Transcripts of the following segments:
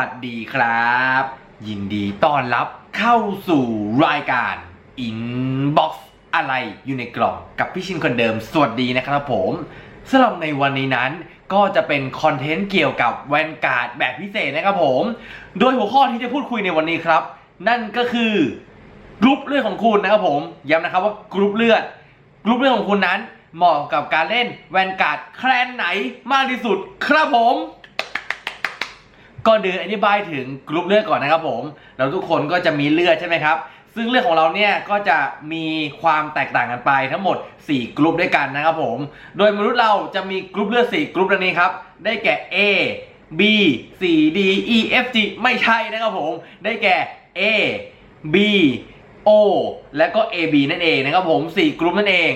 วัสดีครับ ยินดีต้อนรับเข้าสู่รายการ Inbox อะไรอยู่ในกล่องกับพี่ชินคนเดิม สวัสดีนะครับผมสำหรับในวันนี้นั้นก็จะเป็นคอนเทนต์เกี่ยวกับแวนการ์ดแบบพิเศษนะครับผม โดยหัวข้อที่จะพูดคุยในวันนี้ครับ นั่นก็คือกรุ๊ปเลือดของคุณนะครับผมย้ำนะครับว่ากรุ๊ปเลือดกรุ๊ปเลือดของคุณนั้นเหมาะกับการเล่นแวนการ์ดแคลนไหนมากที่สุดครับผม ก่อนเดินอธิบายถึงกรุ๊ปเลือดก่อนนะครับผมเราทุกคนก็จะมีเลือดใช่ไหมครับ ซึ่งเลือดของเราเนี่ยก็จะมีความแตกต่างกันไปทั้งหมด 4 กรุ๊ปด้วยกันนะครับผม โดยมนุษย์เราจะมีกรุ๊ปเลือด 4 กรุ๊ปดังนี้ครับ ได้แก่ A B C D E F G ไม่ใช่นะครับผม ได้แก่ A B O และก็ A B นั่นเองนะครับผม 4 กรุ๊ปนั่นเอง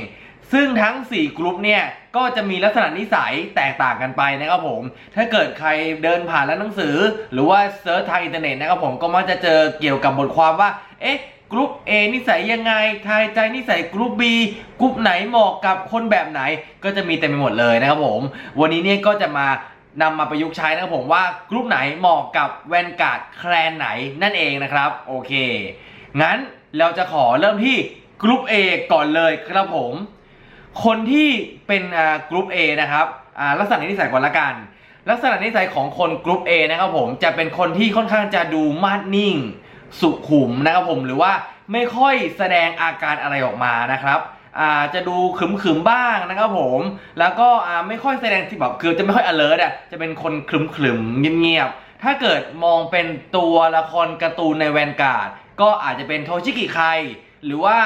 ซึ่งทั้ง 4กรุ๊ปเนี่ยก็จะมีลักษณะนิสัยแตกต่างกันไปนะครับผม ถ้าเกิดใครเดินผ่านแล้วหนังสือ หรือว่าเซิร์ชทางอินเทอร์เน็ตนะครับผมก็มักจะเจอเกี่ยวกับบทความว่า เอ๊ะกรุ๊ป A นิสัยยังไง ทายใจนิสัยกรุ๊ป B กรุ๊ปไหนเหมาะกับคนแบบไหน ก็จะมีเต็มไปหมดเลยนะครับผม วันนี้เนี่ยก็จะมานำมาประยุกต์ใช้นะครับผมว่ากรุ๊ปไหนเหมาะกับแวนการ์ดแคลนไหนนั่นเองนะครับ โอเค งั้นเราจะขอเริ่มที่กรุ๊ป A ก่อนเลยครับผม คนที่เป็นอ่ากรุ๊ป A นะครับอ่าลักษณะนิสัยก่อนละกัน ลักษณะนิสัยของคนกรุ๊ป A นะครับผมจะเป็นคนที่ค่อนข้างจะดูมาดนิ่ง สุขุมนะครับผมหรือว่าไม่ค่อยแสดงอาการอะไรออกมานะครับอ่าจะดูขึมๆบ้างนะครับผม แล้วก็อ่าไม่ค่อยแสดงที่แบบคือจะไม่ค่อย alert อะ จะเป็นคนขรึมเงียบๆ ถ้าเกิดมองเป็นตัวละครการ์ตูนในแวนการ์ดก็อาจจะเป็นโทชิกิไคหรือว่า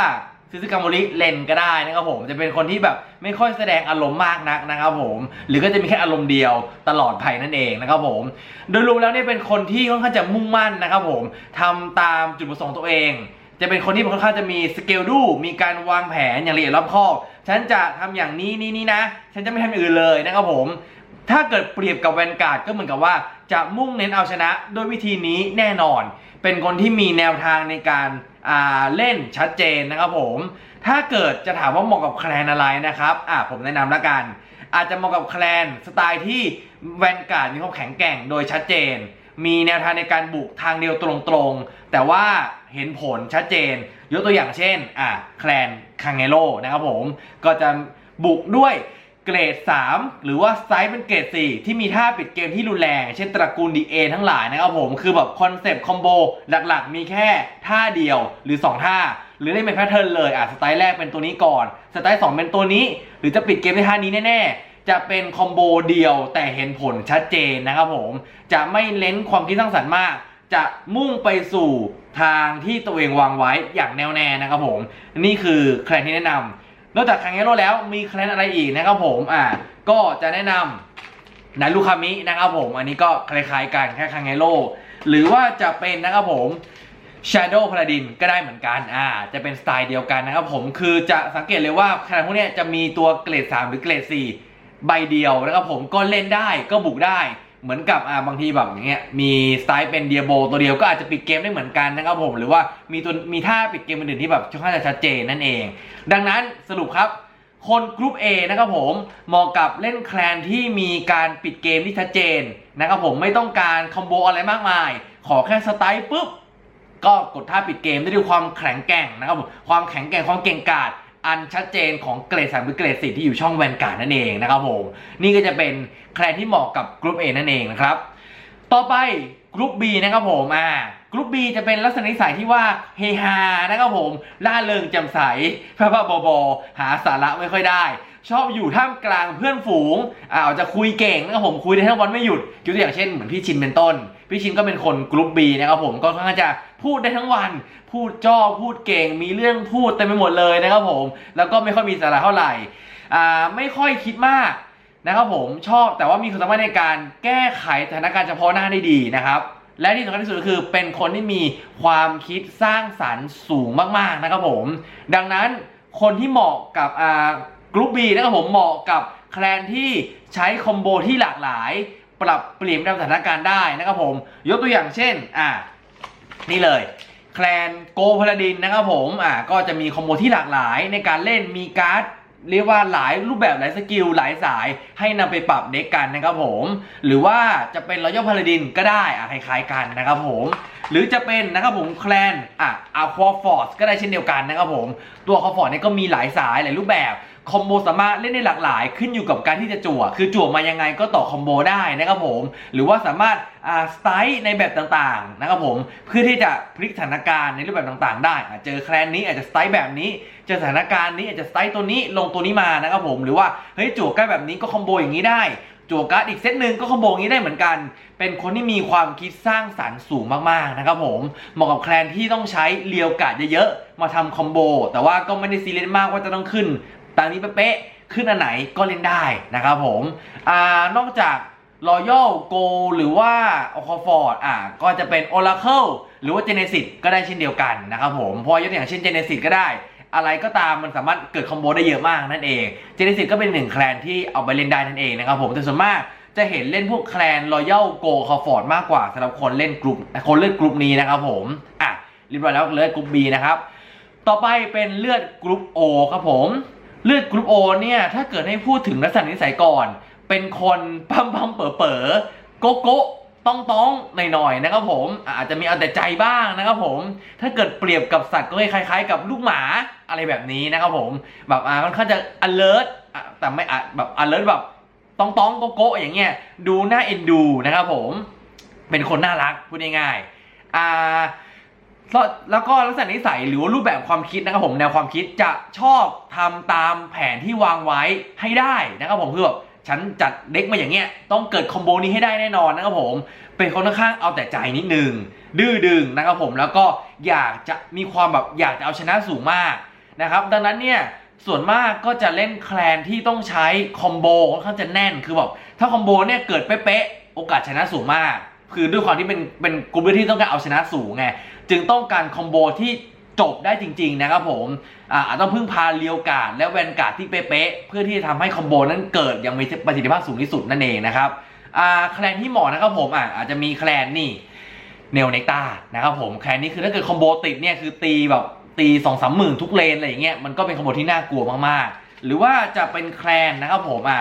ซิซึกาโมริเลนก็ได้นะครับผมจะเป็นคนที่แบบไม่ค่อยแสดงอารมณ์มากนักนะครับผม หรือก็จะมีแค่อารมณ์เดียวตลอดไปนั่นเองนะครับผม โดยรวมแล้วเนี่ยเป็นคนที่ค่อนข้างจะมุ่งมั่นนะครับผมทำตามจุดประสงค์ตัวเอง จะเป็นคนที่ค่อนข้างจะมีสเกลดู มีการวางแผนอย่างละเอียดรอบคอบฉันจะทำอย่างนี้นี่นี่นะ ฉันจะไม่ทำอย่างอื่นเลยนะครับผมถ้าเกิดเปรียบกับแวนการ์ดก็เหมือนกับว่าจะมุ่งเน้นเอาชนะด้วยวิธีนี้แน่นอน เป็นคนที่มีแนวทางในการ เล่นชัดเจนนะครับผม ถ้าเกิดจะถามว่าเหมาะกับแคลนอะไรนะครับอะผมแนะนำละกัน อาจจะเหมาะกับแคลนสไตล์ที่แวนการ์ดมีความแข็งแกร่งโดยชัดเจน มีแนวทางในการบุกทางเดียวตรงๆ แต่ว่าเห็นผลชัดเจน ยกตัวอย่างเช่นอะแคลนคังเงโรนะครับผม ก็จะบุกด้วย เกรด 3 หรือว่าไซส์เป็นเกรด 4 ที่มีท่าปิดเกมที่รุนแรง เช่นตระกูลดีเอทั้งหลายนะครับผม คือแบบคอนเซปต์คอมโบหลักๆ มีแค่ท่าเดียวหรือ 2 ท่า หรือเล่เป็นแพทเทิร์นเลยอะสไตล์แรกเป็นตัวนี้ก่อน สไตล์2เป็นตัวนี้ หรือจะปิดเกมด้วยท่านี้แน่ๆ จะเป็นคอมโบเดียวแต่เห็นผลชัดเจนนะครับผมจะไม่เน้นความคิดสร้างสรรค์มาก จะมุ่งไปสู่ทางที่ตัวเองวางไว้อย่างแน่วแน่นะครับผม นี่คือแคลนที่แนะนำ นอกจากคังเงโร่แล้วมีแคลนอะไรอีกนะครับผมอ่าก็จะแนะนำนารุคามินะครับผม อันนี้ก็คล้ายๆกันแค่คังเงโร่หรือว่าจะเป็นนะครับผม Shadow Paladin ก็ได้เหมือนกัน อ่า จะเป็นสไตล์เดียวกันนะครับผม คือจะสังเกตเลยว่าแคลนพวกนี้จะมีตัวเกรด 3 หรือเกรด 4 ใบเดียวนะครับผม ก็เล่นได้ ก็บุกได้ เหมือนกับอ่าบางทีแบบอย่างเงี้ยมีสไตล์เป็นเดียโบตัวเดียวก็อาจจะปิดเกมได้เหมือนกันนะครับผมหรือว่ามีตัวมีท่าปิดเกมอื่นๆที่แบบค่อนข้างจะชัดเจนนั่นเอง ดังนั้นสรุปครับคนกรุ๊ป A นะครับผมเหมาะกับเล่นแคลนที่มีการปิดเกมที่ชัดเจนนะครับผมไม่ต้องการคอมโบอะไรมากมาย ขอแค่สไตล์ปุ๊บก็กดท่าปิดเกมได้ด้วยความแข็งแกร่งนะครับผมความแข็งแกร่งความเก่งกาจ อันชัดเจนของเกรดสามหรือเกรดสี่ที่อยู่ช่องแวนการ์นั่นเองนะครับผมนี่ก็จะเป็นแคลนที่เหมาะกับกรุ๊ป A นั่นเองนะครับ ต่อไปกรุ๊ป B นะครับผมอ่ากรุ๊ป B จะเป็นลักษณะนิสัยที่ว่าเฮฮานะครับผมล่าเริงแจ่มใสพระบ้าบอบอหาสาระไม่ค่อยได้ ชอบอยู่ท่ามกลางเพื่อนฝูงอ่าจจะคุยเก่งนะครับผมคุยได้ทั้งวันไม่หยุดยกตัวอย่างเช่นเหมือนพี่ชินเป็นต้น พี่ชินก็เป็นคนกรุ๊ป B นะครับผมก็ค่อนข้างจะ พูดได้ทั้งวัน พูดจ้อพูดเก่ง มีเรื่องพูดเต็มไปหมดเลยนะครับผม แล้วก็ไม่ค่อยมีสาระเท่าไหร่อ่าไม่ค่อยคิดมากนะครับผมชอบแต่ว่ามีความสามารถในการแก้ไขสถานการณ์เฉพาะหน้าได้ดีนะครับและที่สำคัญที่สุดก็คือเป็นคนที่มีความคิดสร้างสรรค์สูงมากๆนะครับผม ดังนั้นคนที่เหมาะกับอ่ากรุ๊ปบีนะครับผมเหมาะกับแคลนที่ใช้คอมโบที่หลากหลาย ปรับเปลี่ยนตามสถานการณ์ได้นะครับผม ยกตัวอย่างเช่นอ่า นี่เลยแคลนโกพลาดินนะครับผมอ่าก็จะมีคอมโบที่หลากหลายในการเล่นมีการ์ดเรียกว่าหลายรูปแบบหลายสกิลหลายสายให้นำไปปรับเด็กกันนะครับผม หรือว่าจะเป็นรอยัลพาลาดินก็ได้อะคล้ายๆกันนะครับผม หรือจะเป็นนะครับผมแคลนอะอาควาฟอร์สก็ได้เช่นเดียวกันนะครับผม ตัวคอฟอร์ดเนี่ยก็มีหลายสายหลายรูปแบบคอมโบสามารถเล่นได้หลากหลาย ขึ้นอยู่กับการที่จะจั่ว คือจั่วมายังไงก็ต่อคอมโบได้นะครับผม หรือว่าสามารถสไตล์ในแบบต่างๆนะครับผม เพื่อที่จะพลิกสถานการณ์ในรูปแบบต่างๆ ได้ เจอแคลนนี้อาจจะสไตล์แบบนี้ เจอสถานการณ์นี้อาจจะสไตล์ตัวนี้ลงตัวนี้มานะครับผม หรือว่าเฮ้ยจั่วใกล้แบบนี้ก็คอมโบอย่างนี้ได้ จั่วการ์ดอีกเซตหนึ่งก็คอมโบงนี้ได้เหมือนกัน เป็นคนที่มีความคิดสร้างสรรค์สูงมากๆนะครับผมเหมาะกับแคลนที่ต้องใช้เรียวกาดเยอะๆ มาทำคอมโบ แต่ว่าก็ไม่ได้ซีเรียสมากว่าจะต้องขึ้นตามนี้เป๊ะๆขึ้นอันไหนก็เล่นได้นะครับผมอ่านอกจาก Royal Go หรือว่า o c o f o r d อ่าก็จะเป็น Oracle หรือว่า Genesis ก็ได้เช่นเดียวกันนะครับผมพราะยกตัวอย่างเช่น Genesis ก็ได้ อะไรก็ตามมันสามารถเกิดคอมโบได้เยอะมากนั่นเอง Genesis ก็เป็นหนึ่งแคลนที่เอาไปเล่นได้นั่นเองนะครับผมแต่ส่วนมากจะเห็นเล่นพวกแคลน Royal Go c o f o r d มากกว่าสำหรับคนเล่นกลุ่มคนเล่นกลุ่มนี้นะครับผมอะเรียบร้อยแล้วเลือดกลุ่ม B นะครับต่อไปเป็นเลือดกรุ๊ป O ครับผมเลือดกรุ๊ป O เนี่ยถ้าเกิดให้พูดถึงลักษณะนิสัยก่อน เป็นคนปั๊มปั๊มเป๋อเป๋อโกโก้ ต้องต้องหน่อยๆนะครับผมอาจจะมีเอาแต่ใจบ้างนะครับผมถ้าเกิดเปรียบกับสัตว์ก็คล้ายๆ กับลูกหมาอะไรแบบนี้นะครับผมแบบอ่าค่อนข้างจะ alert แต่ไม่อะแบบ alert แบบต้องต้องโกโก้อย่างเงี้ยดูน่าเอ็นดูนะครับผมเป็นคนน่ารักพูดง่ายๆอ่าแล้วก็ลักษณะนิสัยหรือว่ารูปแบบความคิดนะครับผมแนวความคิดจะชอบทำตามแผนที่วางไว้ให้ได้นะครับผมคือแบบ ฉันจัดเด็กมาอย่างเงี้ยต้องเกิดคอมโบนี้ให้ได้แน่นอนนะครับผม เป็นคนค่อนข้างเอาแต่ใจนิดนึง ดื้อดึงนะครับผมแล้วก็อยากจะมีความแบบอยากจะเอาชนะสูงมากนะครับ ดังนั้นเนี่ยส่วนมากก็จะเล่นแคลนที่ต้องใช้คอมโบค่อนข้างจะแน่นคือแบบถ้าคอมโบเนี่ยเกิดเป๊ะๆโอกาสชนะสูงมาก คือด้วยความที่เป็นเป็นกลุ่มที่ต้องการเอาชนะสูงไงจึงต้องการคอมโบที่ จบได้จริง ๆ นะครับผมอ่าอาจต้องพึ่งพาเลียวกาดและแวนกาดที่เป๊ะๆเพื่อที่จะทำให้คอมโบนั้นเกิดอย่างมีประสิทธิภาพสูงที่สุดนั่นเองนะครับอ่าแคลนที่เหมาะนะครับผมอ่าอาจจะมีแคลนนี่เนลเนกตานะครับผมแคลนนี้คือถ้าเกิดคอมโบติดเนี่ยคือตีแบบตีสองสามหมื่นทุกเลนอะไรอย่างเงี้ยมันก็เป็นคอมโบที่น่ากลัวมากๆ หรือว่าจะเป็นแคลนนะครับผมอ่า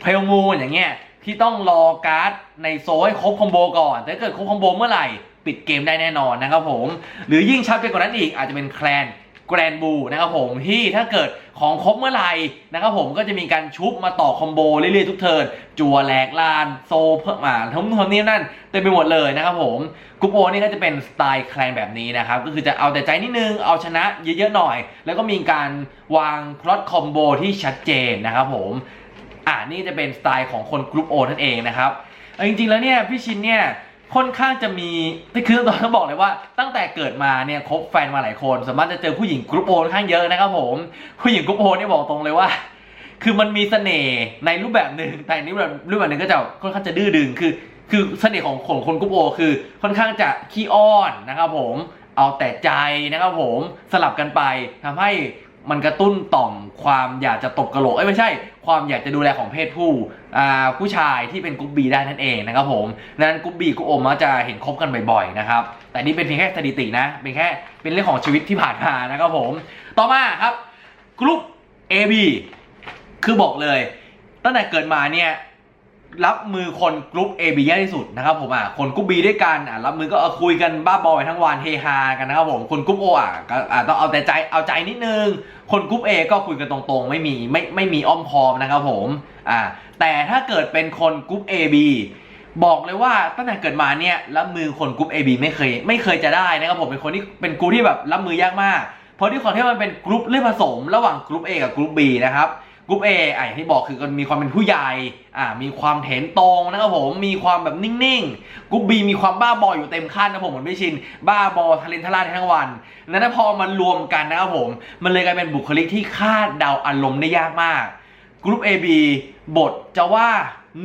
เพลมูนอย่างเงี้ยที่ต้องรอการ์ดในโซลให้ครบคอมโบก่อนแต่ถ้าเกิดครบคอมโบเมื่อไหร่ ปิดเกมได้แน่นอนนะครับผม หรือยิ่งชัดไปกว่านั้นอีกอาจจะเป็นแคลนแกรนบูนะครับผมที่ถ้าเกิดของครบเมื่อไหร่นะครับผมก็จะมีการชุบมาต่อคอมโบเรื่อยๆทุกเทิร์นจัวแหลกลานโซเพิ่มมาทั้งทั้งนี้นั่นเต็มไปหมดเลยนะครับผมกรุ๊ปโอนี่ก็จะเป็นสไตล์แคลนแบบนี้นะครับก็คือจะเอาแต่ใจนิดนึงเอาชนะเยอะๆหน่อย แล้วก็มีการวางพลอตคอมโบที่ชัดเจนนะครับผมอ่านี่จะเป็นสไตล์ของคนกรุ๊ปโอนั่นเองนะครับเอาจริงๆแล้วเนี่ยพี่ชินเนี่ย ค่อนข้างจะมีคือตอนต้องบอกเลยว่า ตั้งแต่เกิดมาเนี่ยคบแฟนมาหลายคนสามารถจะเจอผู้หญิงกรุ๊ปโอค่อนข้างเยอะนะครับผมผู้หญิงกรุ๊ปโอเนี่ยบอกตรงเลยว่า คือมันมีเสน่ห์ในรูปแบบหนึ่งแต่ในรูปแบบรูปแบบหนึ่งก็จะค่อนข้างจะดื้อดึงคือ คือเสน่ห์ของของคนกรุ๊ปโอคือค่อนข้างจะขี้อ้อนนะครับผมเอาแต่ใจนะครับผมสลับกันไปทำให้ มันกระตุ้นต่อมความอยากจะตบกระโหลกเอ้ยไม่ใช่ ความอยากจะดูแลของเพศผู้อ่าผู้ชายที่เป็นกรุ๊ปบีได้นั่นเองนะครับผมนั้นกรุ๊ปบีกรุ๊ปโอมักจะเห็นคบกันบ่อยๆนะครับแต่นี่เป็นเพียงแค่สถิตินะเป็นแค่เป็นเรื่องของชีวิตที่ผ่านมานะครับผมต่อมาครับกรุ๊ป AB คือบอกเลย ตั้งแต่เกิดมาเนี่ย รับมือคนกรุ๊ป A B ยากที่สุดนะครับผมอะคนกรุ๊ป B ด้วยกันอะรับมือก็เอาคุยกันบ้าบอยทั้งวันเฮฮากันนะครับผมคนกรุ๊ป O อะก็อะต้องเอาแต่ใจเอาใจนิดนึง คนกรุ๊ป A ก็คุยกันตรงๆ ไม่มีไม่ไม่มีอ้อมคอมนะครับผมอ่าแต่ถ้าเกิดเป็นคนกรุ๊ป A B บอกเลยว่าตั้งแต่เกิดมาเนี่ยรับมือคนกรุ๊ป A B ไม่เคยไม่เคยจะได้นะครับผมเป็นคนที่เป็นกรุ๊ปที่แบบรับมือ ยากมาก เพราะที่ความที่มันเป็นกรุ๊ปเลือดผสม ระหว่างกรุ๊ป A กับกรุ๊ป B นะครับ กรุ๊ป A อะอย่างที่บอกคือมันมีความเป็นผู้ใหญ่อ่ามีความเห็นตรงนะครับผมมีความแบบนิ่งๆกรุ๊ปบีมีความบ้าบออยู่เต็มขั้นนะผมเหมือนไม่ชิน บ้าบอทะเลนทะลาดทั้งวัน นั้นพอมันรวมกันนะครับผม มันเลยกลายเป็นบุคลิกที่คาดเดาอารมณ์ได้ยากมากกรุ๊ป AB บทจะว่า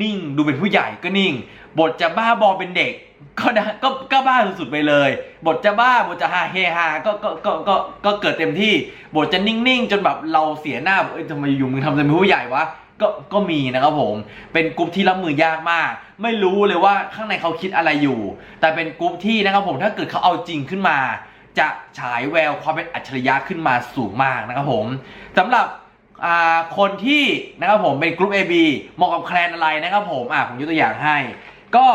นิ่ง ดูเป็นผู้ใหญ่ก็นิ่ง บทจะบ้าบอเป็นเด็ก ก็ได้ก็ก็บ้าสุดๆไปเลย บทจะบ้าบทจะฮาเฮฮาก็ก็ก็ก็ก็เกิดเต็มที่ บทจะนิ่งๆ จนแบบเราเสียหน้าเอ้ยทำไมอยู่มึงทำเป็นผู้ใหญ่วะก็ก็มีนะครับผม เป็นกลุ่มที่รับมือยากมาก ไม่รู้เลยว่าข้างในเขาคิดอะไรอยู่ แต่เป็นกลุ่มที่นะครับผมถ้าเกิดเขาเอาจริงขึ้นมา จะฉายแววความเป็นอัจฉริยะขึ้นมาสูงมากนะครับผมสำหรับ คนที่นะครับผมเป็นกลุ่ม AB เหมาะกับแคลนอะไรนะครับผมอ่าผมยกตัวอย่างให้ ก็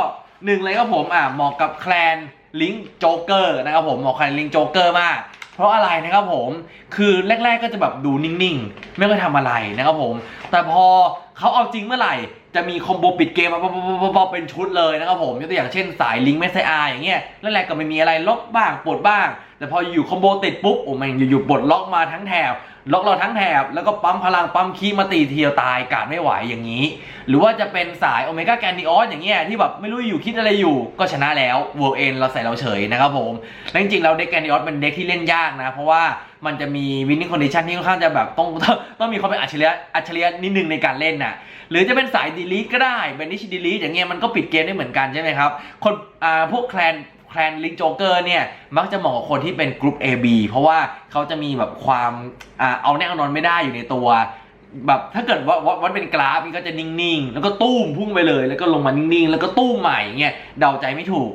หนึ่งเลยครับผมอ่าเหมาะกับแคลนลิงโจ๊กเกอร์นะครับผมเหมาะกับแคลนลิงโจ๊กเกอร์มากเพราะอะไรนะครับผม คือแรก ๆ ก็จะแบบดูนิ่งๆ ไม่ค่อยทำอะไรนะครับผม แต่พอเขาเอาจริงเมื่อไหร่ จะมีคอมโบปิดเกมมาเป็นชุดเลยนะครับผม ยกตัวอย่างเช่นสายลิงไม่ใช่อาอย่างเงี้ยแรกๆก็ไม่มีอะไรล็อกบ้างปลดบ้าง แต่พออยู่คอมโบติดปุ๊บโอ้แม่งอยู่ๆปลดล็อกมาทั้งแถบล็อกเราทั้งแถบแล้วก็ปั๊มพลังปั๊มคีมาตีเดียวตายกาดไม่ไหวอย่างนี้ หรือว่าจะเป็นสายโอเมก้าแกนดิออสอย่างเงี้ยที่แบบไม่รู้อยู่คิดอะไรอยู่ก็ชนะแล้วเวอร์เอ็นเราใส่เราเฉยนะครับผมและจริงๆแล้วเด็กแกนดิออสเป็นเด็กที่เล่นยากนะ เพราะว่ามันจะมีวินนิ่งคอนดิชันที่ค่อนข้างจะแบบต้องต้องต้องมีความเป็นอัจฉริยะอัจฉริยะนิดนึงในการเล่นน่ะหรือจะเป็นสายดีลีทก็ได้เป็นนิชดีลีทอย่างเงี้ยมันก็ปิดเกมได้เหมือนกันใช่ไหมครับคนอ่าพวกแคลน แคลนลิงโจเกอร์เนี่ยมักจะเหมาะกับคนที่เป็นกลุ่ม AB เพราะว่าเขาจะมีแบบความอ่าเอาแน่เอานอนไม่ได้อยู่ในตัว แบบถ้าเกิดว่าวัดวัดเป็นกราฟมันก็จะนิ่งๆ แล้วก็ตุ้มพุ่งไปเลย แล้วก็ลงมานิ่งๆ แล้วก็ตุ้มใหม่เงี้ยเดาใจไม่ถูก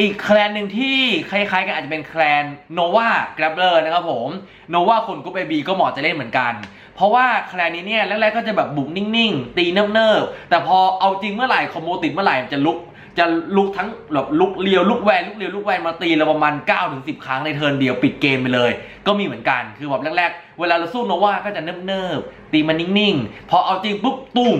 อีกแคลนหนึ่งที่คล้ายๆกันอาจจะเป็นแคลนโนวากรา b เลอร์นะครับผมโนวาคนกรุ๊ปเอบีก็เหมาะจะเล่นเหมือนกันเพราะว่าแคลนนี้เนี่ยแรกๆก็จะแบบบุกนิ่งๆ ตีเนิบๆแต่พอเอาจริงเมื่อไหร่คอมโบติดเมื่อไหร่มันจะลุก จะลุกทั้งแบบลุกเลียวลุกแวนลุกเลียวลุกแวนมาตีเราประมาณ9ถึง10 ครั้งในเทิร์นเดียวปิดเกมไปเลย ก็มีเหมือนกันคือแบบแรกๆ เวลาเราสู้โนวาก็จะเนิบๆตีมันนิ่งๆ พอเอาจริงปุ๊บตุ้ม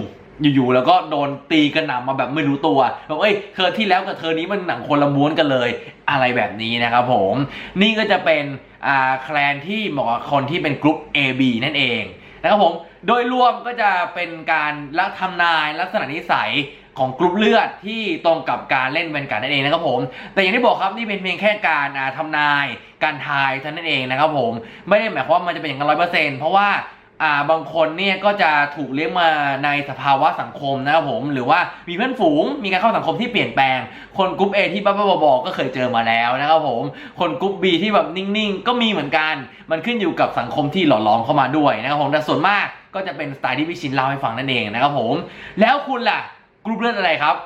อยู่ๆแล้วก็โดนตีกระหน่ำมาแบบไม่รู้ตัวแบบเอ้ยเธอที่แล้วกับเธอนี้มันหนังคนละม้วนกันเลย อะไรแบบนี้นะครับผม นี่ก็จะเป็นอ่าแคลนที่เหมาะกับคนที่เป็นกลุ่ม AB นั่นเองนะครับผมโดยรวมก็จะเป็นการลักทำนายลักษณะนิสัย ของกลุ่มเลือดที่ตรงกับการเล่นแวนการ์ดนั่นเองนะครับผม แต่อย่างที่บอกครับนี่เป็นเพียงแค่การอ่าทำนาย การทายเท่านั้นเองนะครับผม ไม่ได้หมายความว่ามันจะเป็นอย่างนั้นร้อยเปอร์เซ็นต์เพราะว่าอ่าบางคนเนี่ยก็จะถูกเลี้ยงมาในสภาวะสังคมนะครับผม หรือว่ามีเพื่อนฝูงมีการเข้าสังคมที่เปลี่ยนแปลง คนกลุ่ม A ที่บ้าๆบอๆก็เคยเจอมาแล้วนะครับผม คนกลุ่ม B ที่แบบนิ่งๆ ก็มีเหมือนกัน มันขึ้นอยู่กับสังคมที่หล่อหลอมเข้ามาด้วยนะครับผมแต่ส่วนมากก็จะเป็นสไตล์ที่พี่ชินเล่าให้ฟังนั่นเองนะครับผม แล้วคุณล่ะ กลุ่มเลือดอะไรครับ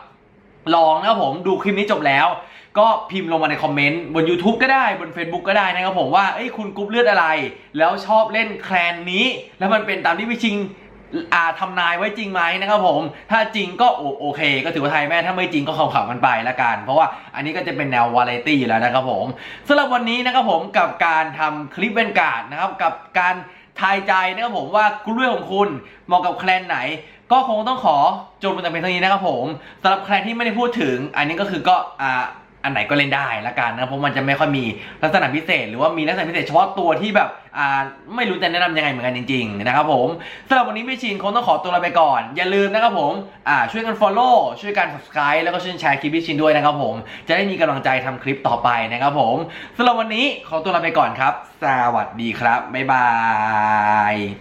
ลองนะครับผมดูคลิปนี้จบแล้ว ก็พิมพ์ลงมาในคอมเมนต์บน YouTube ก็ได้บน Facebook ก็ได้นะครับผมว่าเอ้ยคุณกรุ๊ปเลือดอะไร แล้วชอบเล่นแคลนนี้ แล้วมันเป็นตามที่พี่ชิงอาทำนายไว้จริงไหมนะครับผม ถ้าจริงก็โอโอเค ก็ถือว่าไทยแม่ถ้าไม่จริงก็ขำๆกันไปละกัน เพราะว่าอันนี้ก็จะเป็นแนววาไรตี้อยู่แล้วนะครับผมสำหรับวันนี้นะครับผมกับการทำคลิปเวนการ์ดนะครับกับการทายใจนะครับผมว่ากรุ๊ปเลือดของคุณเหมาะกับแคลนไหน ก็คงต้องขอจบลงแต่เพียงเท่านี้นะครับผมสำหรับใครที่ไม่ได้พูดถึง อันนี้ก็คือก็อ่าอันไหนก็เล่นได้ละกันนะเพราะมันจะไม่ค่อยมีลักษณะพิเศษ หรือว่ามีลักษณะพิเศษเฉพาะตัวที่แบบอ่าไม่รู้จะแนะนำยังไงเหมือนกันจริงๆนะครับผมสำหรับวันนี้พี่ชินคงต้องขอตัวลาไปก่อน อย่าลืมนะครับผมอ่าช่วยกัน follow ช่วยกัน subscribe แล้วก็ช่วยแชร์คลิปพี่ชินด้วยนะครับผมจะได้มีกำลังใจทำคลิปต่อไปนะครับผมสำหรับวันนี้ขอตัวลาไปก่อนครับ สวัสดีครับบ๊ายบาย